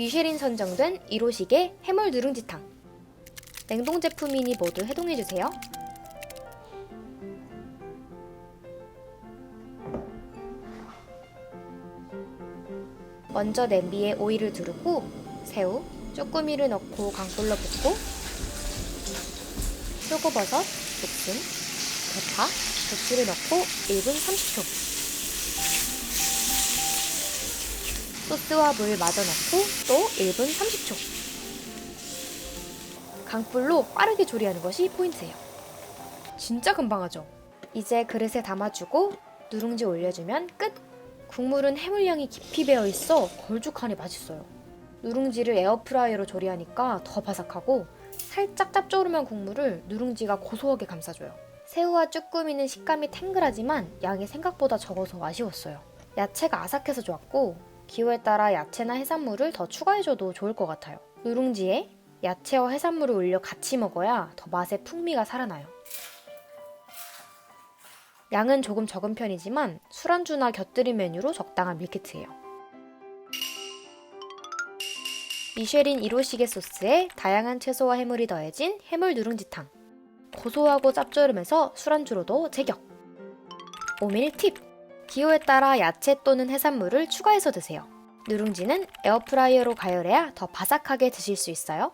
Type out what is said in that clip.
미쉐린 선정된 1호식의 해물 누룽지탕. 냉동 제품이니 모두 해동해주세요. 먼저 냄비에 오일을 두르고 새우, 쭈꾸미를 넣고 강불로 볶고 표고버섯, 목심, 대파, 고추를 넣고 1분 30초 소스와 물 마저 넣고 또 1분 30초 강불로 빠르게 조리하는 것이 포인트예요 진짜 금방 하죠 이제 그릇에 담아주고 누룽지 올려주면 끝 국물은 해물향이 깊이 배어 있어 걸쭉하니 맛있어요. 누룽지를 에어프라이어로 조리하니까 더 바삭하고 살짝 짭조름한 국물을 누룽지가 고소하게 감싸줘요. 새우와 쭈꾸미는 식감이 탱글하지만 양이 생각보다 적어서 아쉬웠어요. 야채가 아삭해서 좋았고 기호에 따라 야채나 해산물을 더 추가해줘도 좋을 것 같아요. 누룽지에 야채와 해산물을 올려 같이 먹어야 더 맛의 풍미가 살아나요. 양은 조금 적은 편이지만 술안주나 곁들임 메뉴로 적당한 밀키트예요. 미쉐린 1호식의 소스에 다양한 채소와 해물이 더해진 해물 누룽지탕. 고소하고 짭조름해서 술안주로도 제격. 오밀 팁! 기호에 따라 야채 또는 해산물을 추가해서 드세요. 누룽지는 에어프라이어로 가열해야 더 바삭하게 드실 수 있어요.